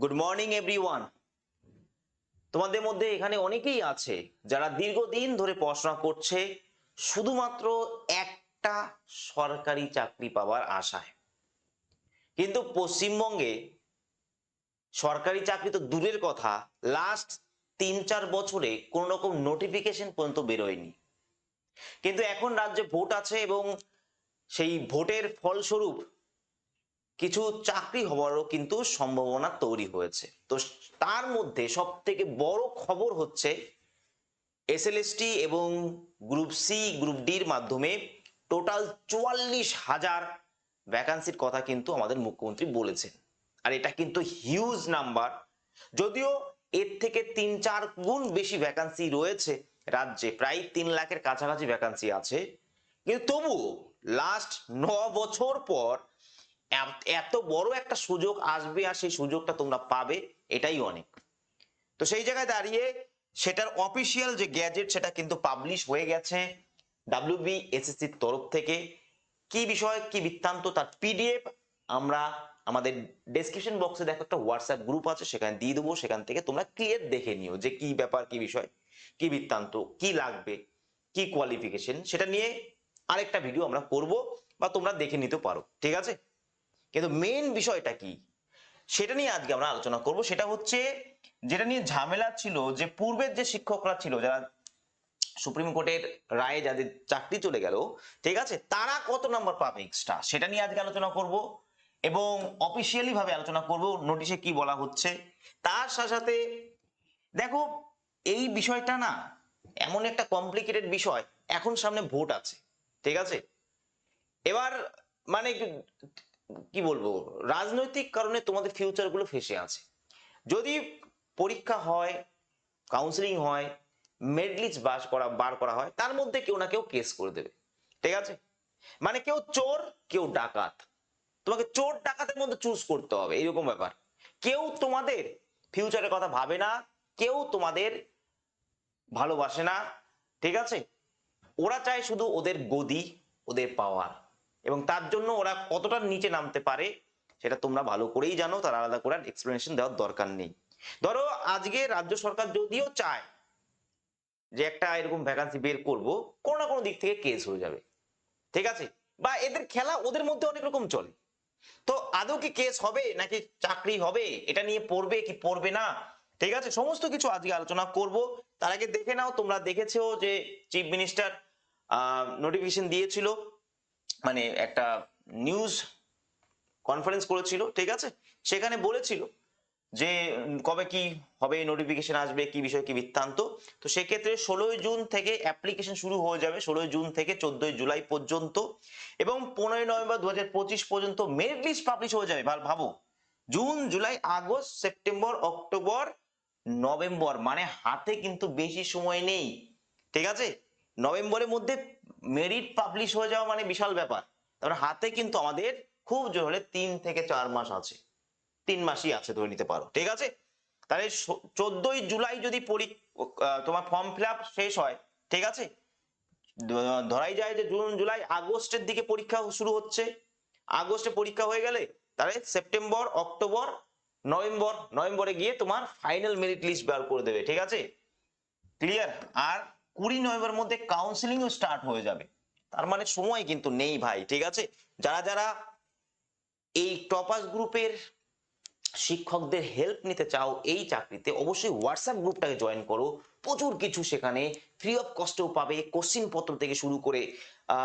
Good morning everyone তোমাদের মধ্যে এখানে অনেকেই আছে যারা দীর্ঘদিন ধরে পড়াশোনা করছে, শুধুমাত্র একটা সরকারি চাকরি পাওয়ার আশায়। কিন্তু পশ্চিমবঙ্গে সরকারি চাকরি তো দূরের কথা লাস্ট তিন চার বছরে কোন রকম নোটিফিকেশন পর্যন্ত বেরোয়নি। কিন্তু এখন রাজ্যে ভোট আছে এবং সেই ভোটের ফলস্বরূপ কিছু চাকরি হওয়ারও কিন্তু সম্ভাবনা তৈরি হয়েছে। তো তার মধ্যে সব থেকে বড় খবর হচ্ছে এসএলএসটি এবং গ্রুপ সি গ্রুপ ডির মাধ্যমে টোটাল চুয়াল্লিশ হাজার ভ্যাকান্সির কথা কিন্তু আমাদের মুখ্যমন্ত্রী বলেছেন। আর এটা কিন্তু হিউজ নাম্বার যদিও এর থেকে তিন চার গুণ বেশি ভ্যাকান্সি রয়েছে রাজ্যে, প্রায় তিন লাখের কাছাকাছি ভ্যাকান্সি আছে। কিন্তু তবুও লাস্ট ন বছর পর এত- বড় একটা সুযোগ আসবে আর সেই সুযোগটা তোমরা পাবে, এটাই অনেক। তো সেই জায়গায় দাঁড়িয়ে সেটার অফিসিয়াল যে গ্যাজেট সেটা কিন্তু পাবলিশ হয়ে গেছে ডাব্লিউ ডাব্লিউবি এসএসসির তরফ থেকে। কি বিষয়, কি বৃত্তান্ত, তার পিডিএফ আমরা আমাদের ডেসক্রিপশন বক্সে দেখো একটা হোয়াটসঅ্যাপ গ্রুপ আছে, সেখানে দিয়ে দেবো, সেখান থেকে তোমরা ক্লিয়ার দেখে নিও যে কি ব্যাপার, কি বিষয়, কি বৃত্তান্ত, কি লাগবে, কি কোয়ালিফিকেশন সেটা নিয়ে আরেকটা ভিডিও আমরা করব বা তোমরা দেখে নিতে পারো, ঠিক আছে? কিন্তু মেন বিষয়টা কি? সেটা নিয়ে আজকে আমরা আলোচনা করব। সেটা হচ্ছে, যেটা নিয়ে ঝামেলা ছিল, যে পূর্বের যে শিক্ষকরা ছিল, যারা সুপ্রিম কোর্টের রায়ে যাদের চাকরি চলে গেল, ঠিক আছে, তারা কত নাম্বার পাবে এক্সট্রা সেটা নিয়ে আজকে আলোচনা করব এবং অফিসিয়ালি ভাবে আলোচনা করব নোটিশে কি বলা হচ্ছে। তার সাথে সাথে, দেখো, এই বিষয়টা না, এমন একটা কমপ্লিকেটেড বিষয়, এখন সামনে ভোট আছে, ঠিক আছে? এবার মানে কি- বলব? রাজনৈতিক কারণে তোমাদের ফিউচারগুলো ফেসে আছে। যদি পরীক্ষা হয় কাউন্সিলিং হয় লিস্ট বাস করা, বার করা হয়, তার মধ্যে কেউ না কেউ কেস করে দেবে। ঠিক আছে? মানে কেউ চোর, কেউ ডাকাত। তোমাকে চোর ডাকাতের মধ্যে চুজ করতে হবে, এরকম ব্যাপার। কেউ তোমাদের ফিউচারের কথা ভাবে না, কেউ তোমাদের ভালোবাসে না, ঠিক আছে? ওরা চায় শুধু ওদের গদি, ওদের পাওয়ার এবং তার জন্য ওরা কতটা নিচে নামতে পারে সেটা তোমরা ভালো করেই জানো, তার আলাদা করে এক্সপ্লেনেশন দেওয়ার দরকার নেই। ধরো আজকে রাজ্য সরকার যদিও চায় যে একটা এরকম ভ্যাকান্সি বের করব, কোনো না কোনো দিক থেকে কেস হয়ে যাবে। ঠিক আছে? বা এদের খেলা ওদের মধ্যে অনেক রকম চলে। তো আদৌ কি কেস হবে নাকি চাকরি হবে? এটা নিয়ে পড়বে কি পড়বে না? ঠিক আছে? সমস্ত কিছু আজকে আলোচনা করব। তার আগে দেখে নাও, তোমরা দেখেছ যে চিফ মিনিস্টার নোটিফিকেশন দিয়েছিল। মানে একটা নিউজ কনফারেন্স করেছিল, ঠিক আছে? সেখানে বলেছিল যে কবে কি হবে নোটিফিকেশন আসবে, কি বিষয় কি বৃত্তান্ত। তো সেক্ষেত্রে ষোলোই জুন থেকে অ্যাপ্লিকেশন শুরু হয়ে যাবে, ষোলোই জুন থেকে চোদ্দই জুলাই পর্যন্ত। এবং পনেরোই নভেম্বর দু হাজার পঁচিশ পর্যন্ত মেরিট লিস্ট পাবলিশ হয়ে যাবে, ভাব- ভাবো। June, July, August, September, October, November মানে হাতে কিন্তু বেশি সময় নেই, ঠিক আছে? নভেম্বরের মধ্যে মেরিট পাবলিশ হয়ে যাওয়া মানে বিশাল ব্যাপার। তারপরে হাতে কিন্তু আমাদের খুব জোর হলে তিন থেকে চার মাস আছে। তিন মাসই আছে ধরে নিতে পারো, ঠিক আছে? তাহলে চোদ্দই জুলাই যদি তোমার ফর্ম ফিল শেষ হয়, ঠিক আছে? ধরাই যায় যে জুন, জুলাই, আগস্টের দিকে পরীক্ষা শুরু হচ্ছে। আগস্টে পরীক্ষা হয়ে গেলে তাহলে সেপ্টেম্বর, অক্টোবর, নভেম্বর, নভেম্বরে গিয়ে তোমার ফাইনাল মেরিট লিস্ট বার করে দেবে, ঠিক আছে? ক্লিয়ার? আর কুড়ি নভেম্বর মধ্যে কাউন্সিলিংও স্টার্ট হয়ে যাবে। তার মানে সময় কিন্তু নেই ভাই, ঠিক আছে? যারা যারা এই টপাস গ্রুপের শিক্ষকদের হেল্প নিতে চাও এই চাকরিতে, অবশ্যই হোয়াটসঅ্যাপ গ্রুপটাকে জয়েন করো। প্রচুর কিছু সেখানে ফ্রি অফ কস্টেও পাবে কোশ্চিন পত্র থেকে শুরু করে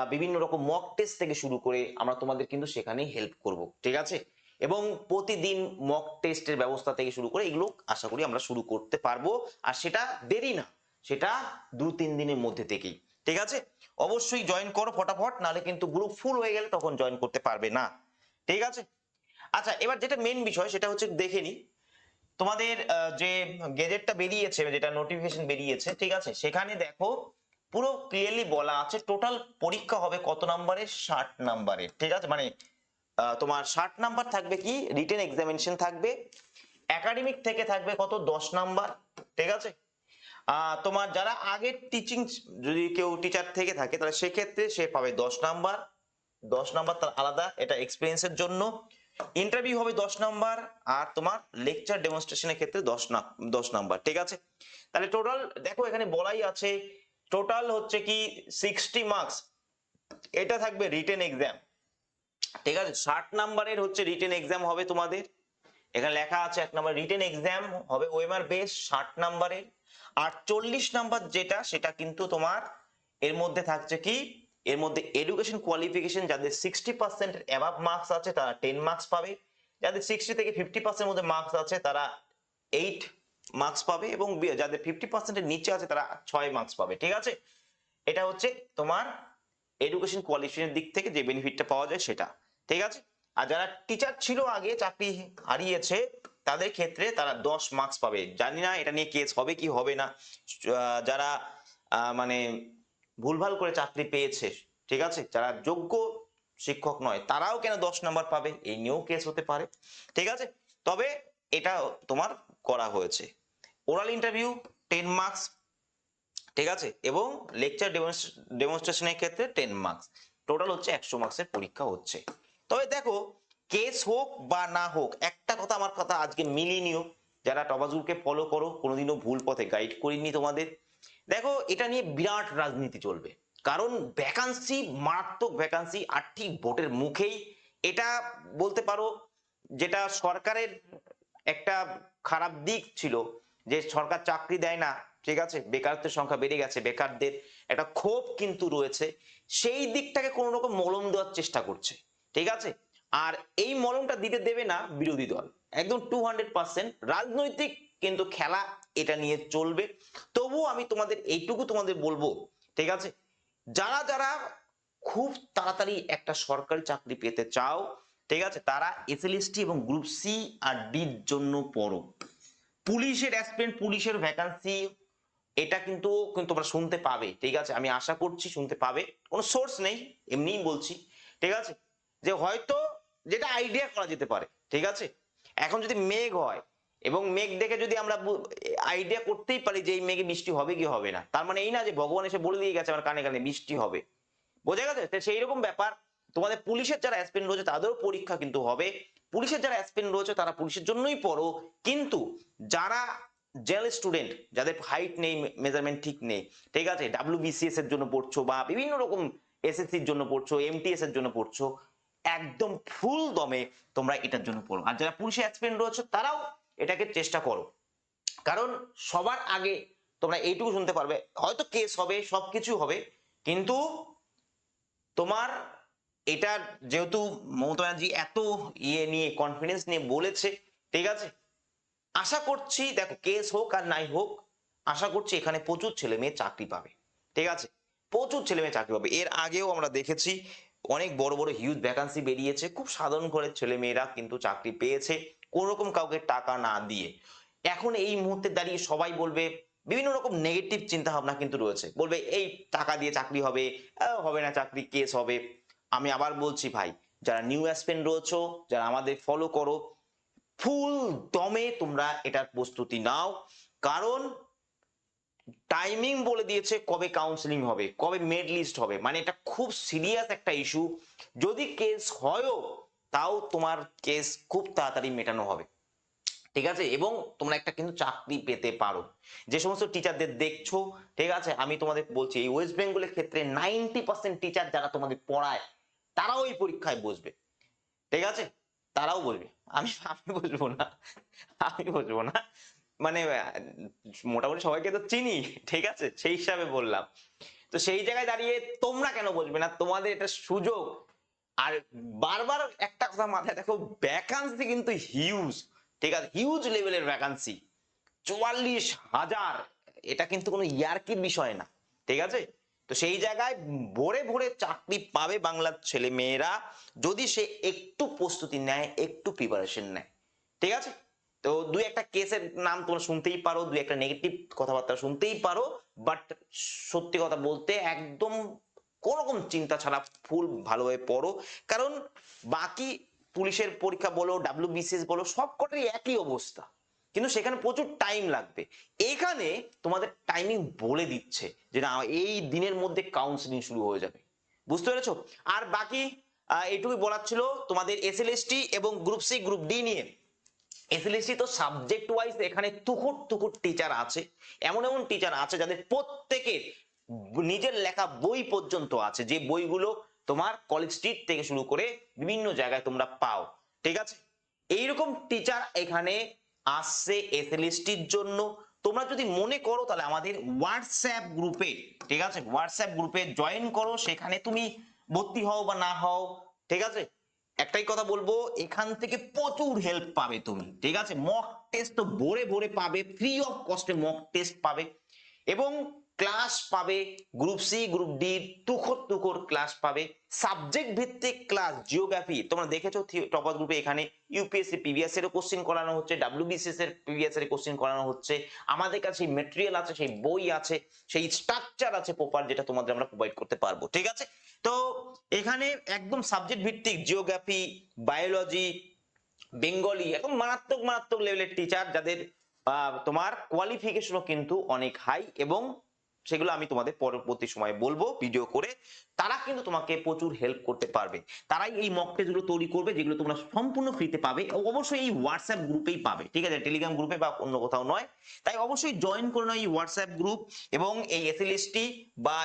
বিভিন্ন রকম মক টেস্ট থেকে শুরু করে আমরা তোমাদের কিন্তু সেখানে হেল্প করব, ঠিক আছে? এবং প্রতিদিন মক টেস্টের ব্যবস্থা থেকে শুরু করে এগুলো আশা করি আমরা শুরু করতে পারব। আর সেটা দেরি না। সেটা দু তিন দিনের মধ্যে থেকেই, ঠিক আছে? অবশ্যই জয়েন করো ফটাফট, নাহলে কিন্তু গ্রুপ ফুল হয়ে গেলে তখন জয়েন করতে পারবে না, ঠিক আছে? আচ্ছা এবার যেটা মেন বিষয় সেটা হচ্ছে দেখে নি, তোমাদের যে গেজেটটা বেরিয়েছে, যেটা নোটিফিকেশন বেরিয়েছে, ঠিক আছে? সেখানে দেখো, পুরো ক্লিয়ারলি বলা আছে টোটাল পরীক্ষা হবে কত নাম্বারের ষাট নাম্বারের ঠিক আছে? মানে তোমার ষাট নাম্বার থাকবে কি? রিটেন এক্সামিনেশন থাকবে একাডেমিক থেকে থাকবে কত? দশ নাম্বার ঠিক আছে? তোমার যারা আগে টিচিং যদি কেউ টিচার থেকে থাকে, তাহলে সেক্ষেত্রে সে পাবে দশ নাম্বার। দশ নাম্বার তার আলাদা, এটা এক্সপিরিয়েন্সের জন্য। ইন্টারভিউ হবে দশ নাম্বার, আর তোমার লেকচার ডেমনস্ট্রেশনের ক্ষেত্রে দশ না, দশ নাম্বার, ঠিক আছে? তাহলে টোটাল দেখো এখানে বলাই আছে টোটাল হচ্ছে কি সিক্সটি মার্কস এটা থাকবে রিটেন এক্সাম ঠিক আছে? ষাট নাম্বারের হচ্ছে রিটেন এক্সাম হবে তোমাদের। এখানে লেখা আছে এক নম্বর রিটেন এক্সাম হবে ওয়েমার বেস ষাট নাম্বারের। আর চল্লিশ নাম্বার যেটা, সেটা কিন্তু তোমার এর মধ্যে থাকছে কি? এর মধ্যে এডুকেশন কোয়ালিফিকেশন যাদের সিক্সটি পার্সেন্ট অ্যাভাব মার্কস আছে, তারা টেন মার্কস পাবে। যাদের সিক্সটি থেকে ফিফটি পার্সেন্ট মধ্যে মার্কস আছে, তারা এইট মার্কস পাবে এবং যাদের ফিফটি পার্সেন্টের নিচে আছে, তারা ছয় মার্কস পাবে, ঠিক আছে? এটা হচ্ছে তোমার এডুকেশন কোয়ালিফিকেশন দিক থেকে যে বেনিফিটটা পাওয়া যায় সেটা, ঠিক আছে? আর যারা টিচার ছিল আগে, চাকরি হারিয়েছে তাদের ক্ষেত্রে তারা দশ মার্কস পাবে। জানি না এটা নিয়ে কেস হবে কি হবে না। যারা মানে ভুলভাল করে চাকরি পেয়েছে, ঠিক আছে? যারা যোগ্য শিক্ষক নয়, তারাও কেন দশ নাম্বার পাবে? এই নিয়েও কেস হতে পারে, ঠিক আছে? তবে এটা তোমার করা হয়েছে। ওরাল ইন্টারভিউ টেন মার্কস ঠিক আছে? এবং লেকচার ডেমনস্ট্রেশনের ক্ষেত্রে টেন মার্কস টোটাল হচ্ছে একশো মার্কসের পরীক্ষা হচ্ছে। তবে দেখো কেস হোক বা না হোক, একটা কথা আমার কথা আজকে মিলিয়ে নিও। যারা টবাজুরকে ফলো করো, কোনোদিনও ভুল পথে গাইড করিনি তোমাদের। দেখো, এটা নিয়ে বিরাট রাজনীতি চলবে। কারণ ভ্যাকান্সি মারাত্মক ভ্যাকান্সি আর ঠিক ভোটের মুখেই এটা বলতে পারো, যেটা সরকারের একটা খারাপ দিক ছিল, যে সরকার চাকরি দেয় না, ঠিক আছে? বেকারত্বের সংখ্যা বেড়ে গেছে, বেকারদের একটা ক্ষোভ কিন্তু রয়েছে। সেই দিকটাকে কোনো রকম মলম দেওয়ার চেষ্টা করছে, ঠিক আছে? আর এই মলমটা দিতে দেবে না বিরোধী দল। একদম টু পার্সেন্ট রাজনৈতিক কিন্তু খেলা এটা নিয়ে চলবে। তবুও আমি তোমাদের এইটুকু তোমাদের বলব, ঠিক আছে? যারা যারা খুব তাড়াতাড়ি একটা সরকারি চাকরি পেতে চাও, ঠিক আছে? তারা এসএলএসটি এবং গ্রুপ সি আর ডির জন্য পড়ো। পুলিশের অ্যাসপিরেন্ট পুলিশের ভ্যাকান্সি এটা কিন্তু তোমরা শুনতে পাবে, ঠিক আছে? আমি আশা করছি শুনতে পাবে। কোনো সোর্স নেই, এমনিই বলছি, ঠিক আছে? যে হয়তো যেটা আইডিয়া করা যেতে পারে, ঠিক আছে? এখন যদি মেঘ হয়, এবং মেঘ দেখে যদি আমরা আইডিয়া করতেই পারি যে এই মেঘে বৃষ্টি হবে কি হবে না, তার মানে এই না যে ভগবান এসে বলে দিয়ে গেছে আমার কানে কানে বৃষ্টি হবে। বোঝা গেছে? সেই রকম ব্যাপার। তোমাদের পুলিশের যারা অ্যাসপিরেন্ট রয়েছে, তাদেরও পরীক্ষা কিন্তু হবে। পুলিশের যারা অ্যাসপিরেন্ট রয়েছে, তারা পুলিশের জন্যই পড়ো। কিন্তু যারা জেল স্টুডেন্ট যাদের হাইট নেই মেজারমেন্ট ঠিক নেই, ঠিক আছে? ডাব্লিউ ডাব্লিউবিসিএস এর জন্য পড়ছো বা বিভিন্ন রকম এসএসসির জন্য পড়ছো এমটিএস এর জন্য পড়ছো একদম ফুল দমে তোমরা এটার জন্য পড়ো। আর যারা পুলিশে অ্যাসপিরেন্ট রয়েছে, তারাও এটাকে চেষ্টা করো। কারণ সবার আগে তোমরা এইটুকু শুনতে পারবে, হয়তো কেস হবে, সবকিছু হবে, কিন্তু তোমার এটা যেহেতু মমতা ব্যানার্জি এত ইয়ে নিয়ে কনফিডেন্স নিয়ে বলেছে, ঠিক আছে? আশা করছি, দেখো কেস হোক আর নাই হোক, আশা করছি এখানে প্রচুর ছেলে মেয়ে চাকরি পাবে, ঠিক আছে? প্রচুর ছেলে মেয়ে চাকরি পাবে। এর আগেও আমরা দেখেছি অনেক বড় বড় হিউজ ভ্যাকান্সি বেরিয়েছে। খুব সাধারণ ঘরের ছেলে মেয়েরা কিন্তু চাকরি পেয়েছে কোন রকম কাউকে টাকা না দিয়ে। এখন এই মুহূর্তে দাঁড়িয়ে সবাই বলবে, বিভিন্ন রকম নেগেটিভ চিন্তা ভাবনা কিন্তু রয়েছে। বলবে, এই টাকা দিয়ে চাকরি হবে হবে না চাকরি কেস হবে। আমি আবার বলছি ভাই, যারা নিউ অ্যাসপেন্ট রয়েছো, যারা আমাদের ফলো করো, ফুল দমে তোমরা এটার প্রস্তুতি নাও। কারণ টাইমিং বলে দিয়েছে কবে কাউন্সিলিং হবে, কবে মেড লিস্ট হবে। মানে এটা খুব সিরিয়াস একটা ইস্যু যদি কেস হয়ও, তাও তোমার কেস খুব তাড়াতাড়ি মেটানো হবে। ঠিক আছে? এবং তোমরা একটা কিন্তু চাকরি পেতে পারো। যে সমস্ত টিচারদের দেখছ, ঠিক আছে? আমি তোমাদের বলছি, এই ওয়েস্ট বেঙ্গলের ক্ষেত্রে নাইনটি পার্সেন্ট টিচার যারা তোমাদের পড়ায়, তারাও এই পরীক্ষায় বসবে। ঠিক আছে? তারাও বলবে। আমি আমি বসবো না। আমি বসবো না। মানে মোটামুটি সবাইকে তো চিনি, ঠিক আছে? সেই হিসাবে বললাম। তো সেই জায়গায় দাঁড়িয়ে তোমরা কেন বসবে না? তোমাদের এটা সুযোগ। আর বারবার একটা কথা মাথায় দেখো ভ্যাকান্সি কিন্তু হিউজ ঠিক আছে? হিউজ লেভেলের ভ্যাকান্সি চুয়াল্লিশ হাজার। এটা কিন্তু কোনো ইয়ার্কির বিষয় না, ঠিক আছে? তো সেই জায়গায় ভোরে ভোরে চাকরি পাবে বাংলার ছেলে মেয়েরা যদি সে একটু প্রস্তুতি নেয়, একটু প্রিপারেশন নেয়, ঠিক আছে? তো দুই একটা কেসের নাম তোমরা শুনতেই পারো, দুই একটা নেগেটিভ কথাবার্তা শুনতেই পারো বাট সত্যি কথা বলতে একদম কোন রকম চিন্তা ছাড়া ফুল ভালোভাবে পড়ো। কারণ বাকি পুলিশের পরীক্ষা বলো ডাব্লিউ বিসিএস বলো, সব কটারই একই অবস্থা। কিন্তু সেখানে প্রচুর টাইম লাগবে। এখানে তোমাদের টাইমিং বলে দিচ্ছে যে না, এই দিনের মধ্যে কাউন্সিলিং শুরু হয়ে যাবে। বুঝতে পেরেছ? আর বাকি এইটুকুই বলার ছিল তোমাদের এসএলএসটি এবং গ্রুপ সি গ্রুপ ডি নিয়ে। এসএলএসটি তো সাবজেক্ট ওয়াইজ এখানে তুকুর তুকুর টিচার আছে। এমন এমন টিচার আছে যাদের প্রত্যেকের নিজের লেখা বই পর্যন্ত আছে। যে বইগুলো তোমার কলেজ স্ট্রিট থেকে শুরু করে বিভিন্ন জায়গায় তোমরা পাও। ঠিক আছে? এইরকম টিচার এখানে আসছে এসএলএসটির জন্য। তোমরা যদি মনে করো তাহলে আমাদের হোয়াটসঅ্যাপ গ্রুপে ঠিক আছে? হোয়াটসঅ্যাপ গ্রুপে জয়েন করো। সেখানে তুমি ভর্তি হও বা না হও। ঠিক আছে? একটাই কথা বলব, এখান থেকে প্রচুর হেল্প পাবে তুমি, ঠিক আছে? মক টেস্ট তো ভরে ভরে পাবে ফ্রি অফ কস্টে মক টেস্ট পাবে এবং ক্লাস পাবে গ্রুপ সি গ্রুপ ডি তুখর তুখর ক্লাস পাবে। সাবজেক্ট ভিত্তিক ক্লাস জিওগ্রাফি তোমরা দেখেছ টপার গ্রুপে এখানে ইউপিএসসি পিভিএস এর কোশ্চেন করানো হচ্ছে ডাব্লিউবিসিএস এর পিভিএস এর কোশ্চেন করানো হচ্ছে। আমাদের কাছে মেটেরিয়াল আছে, সেই বই আছে, সেই স্ট্রাকচার আছে প্রপার যেটা তোমাদের আমরা প্রোভাইড করতে পারব, ঠিক আছে? তো এখানে একদম সাবজেক্ট ভিত্তিক জিওগ্রাফি বায়োলজি বেঙ্গলি একদম মারাত্মক মারাত্মক লেভেলের টিচার যাদের তোমার কোয়ালিফিকেশনও কিন্তু অনেক হাই এবং সেগুলো আমি তোমাদের পরবর্তী সময় বলব ভিডিও করে। তারা কিন্তু তোমাকে প্রচুর হেল্প করতে পারবে। তারাই এই মক তৈরি করবে, যেগুলো তোমরা সম্পূর্ণ ফ্রিতে পাবে। অবশ্যই এই হোয়াটসঅ্যাপ গ্রুপেই পাবে, ঠিক আছে? টেলিগ্রাম গ্রুপে বা অন্য কোথাও নয়। তাই অবশ্যই জয়েন করে নাও এই হোয়াটসঅ্যাপ গ্রুপ এবং এই এসএলএসটি বা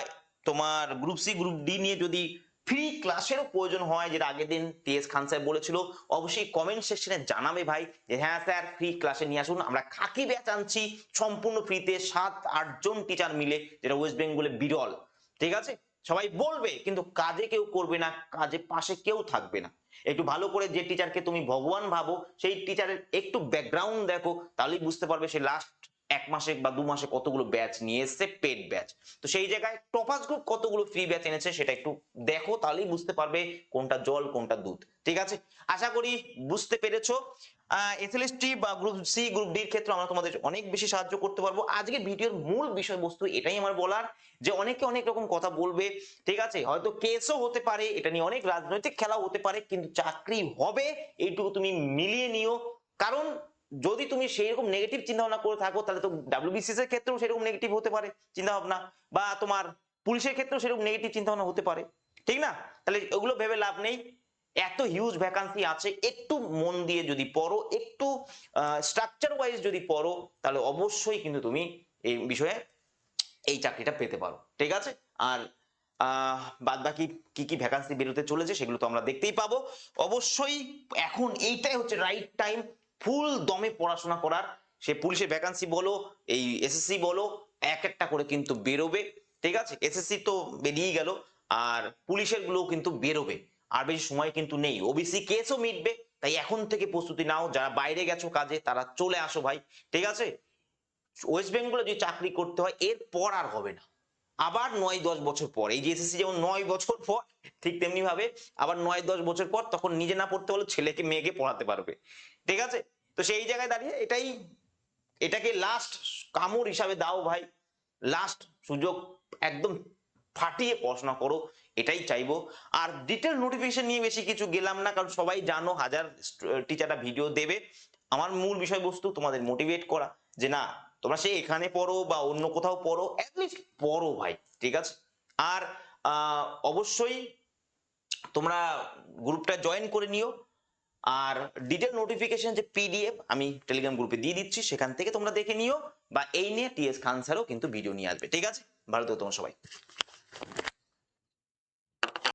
তোমার গ্রুপ সি গ্রুপ ডি নিয়ে যদি ফ্রি ক্লাসেরও প্রয়োজন হয়, যেটা আগের দিন টিএস খান স্যার বলেছিল, অবশ্যই কমেন্ট সেকশনে জানাবে ভাই যে হ্যাঁ স্যার ফ্রি ক্লাসে নিয়ে আসুন। আমরা খাকি ব্যাচ আনছি, সম্পূর্ণ ফ্রিতে সাত আটজন টিচার মিলে, যেটা ওয়েস্ট বেঙ্গলে বিরল। ঠিক আছে? সবাই বলবে, কিন্তু কাজে কেউ করবে না, কাজে পাশে কেউ থাকবে না। একটু ভালো করে যে টিচারকে তুমি ভগবান ভাবো, সেই টিচারের একটু ব্যাকগ্রাউন্ড দেখো, তাহলেই বুঝতে পারবে সে লাস্ট এক মাসে বা দু মাসে কতগুলো ব্যাচ নিয়ে এসছে? পেড ব্যাচ তো সেই জায়গায় টপাস গ্রুপ কতগুলো ফ্রি ব্যাচ এনেছে সেটা একটু দেখো, তাহলেই বুঝতে পারবে কোনটা জল, কোনটা দুধ। ঠিক আছে? আশা করি বুঝতে পেরেছ। এসএলএসটি বা গ্রুপ সি গ্রুপ ডির ক্ষেত্রে আমরা তোমাদের অনেক বেশি সাহায্য করতে পারব। আজকের ভিডিওর মূল বিষয়বস্তু এটাই আমার বলার যে অনেকে অনেক রকম কথা বলবে। ঠিক আছে? হয়তো কেসও হতে পারে, এটা নিয়ে অনেক রাজনৈতিক খেলাও হতে পারে, কিন্তু চাকরি হবে, এইটুকু তুমি মিলিয়ে নিও। কারণ যদি তুমি সেই রকম নেগেটিভ চিন্তা ভাবনা করে থাকো, তাহলে তো ডাব্লিউবিসিএস এর ক্ষেত্রেও সেরকম নেগেটিভ হতে পারে চিন্তা ভাবনা বা তোমার পুলিশের ক্ষেত্রেও সেরকম নেগেটিভ চিন্তা ভাবনা হতে পারে, ঠিক না? তাহলে ওগুলো ভেবে লাভ নেই। এত হিউজ ভ্যাকান্সি আছে, একটু মন দিয়ে যদি পড়ো, একটু স্ট্রাকচার ওয়াইজ যদি পড়ো, তাহলে অবশ্যই কিন্তু তুমি এই বিষয়ে এই চাকরিটা পেতে পারো, ঠিক আছে? আর বাদ বাকি কি কি ভ্যাকান্সি বেরোতে চলেছে সেগুলো তো আমরা দেখতেই পাবো। অবশ্যই এখন এইটাই হচ্ছে রাইট টাইম ফুল দমে পড়াশোনা করার, সে পুলিশের ভ্যাকান্সি বলো, এই এসএসসি বলো, এক একটা করে কিন্তু বেরোবে, ঠিক আছে? এসএসসি তো বেরিয়ে গেল, আর পুলিশেরগুলো কিন্তু বেরোবে, আর বেশি সময় কিন্তু নেই। ওবিসি কেসও মিটবে, তাই এখন থেকে প্রস্তুতি নাও, যারা বাইরে গেছো কাজে, তারা চলে আসো ভাই, ঠিক আছে? ওয়েস্ট বেঙ্গলে যদি চাকরি করতে হয় এর পর আর হবে না। আবার নয় দশ বছর পর, এই যে এসএসসি যেমন নয় বছর পর, ঠিক তেমনি ভাবে আবার নয় দশ বছর পর তখন নিজে না পড়তে হলে ছেলেকে, মেয়েকে পড়াতে পারবে। ঠিক আছে? তো সেই জায়গায় দাঁড়িয়ে এটাই, এটাকে লাস্ট কামড় হিসাবে দাও ভাই। লাস্ট সুযোগ একদম ফাটিয়ে পড়াশোনা করো, এটাই চাইব। আর ডিটেল নোটিফিকেশন নিয়ে বেশি কিছু গেলাম না, কারণ সবাই জানো, হাজার টিচাররা ভিডিও দেবে। আমার মূল বিষয়বস্তু তোমাদের মোটিভেট করা যে না তোমরা সে এখানে পড়ো বা অন্য কোথাও পড়ো অ্যাটলিস্ট পড়ো ভাই, ঠিক আছে? আর অবশ্যই তোমরা গ্রুপটা জয়েন করে নিও। আর ডিটেল নোটিফিকেশন যে পিডিএফ আমি টেলিগ্রাম গ্রুপে দিয়ে দিচ্ছি, সেখান থেকে তোমরা দেখে নিও, বা এই নিয়ে টিএস খান স্যারও কিন্তু ভিডিও নিয়ে আসবে, ঠিক আছে? ভালো তোমরা সবাই।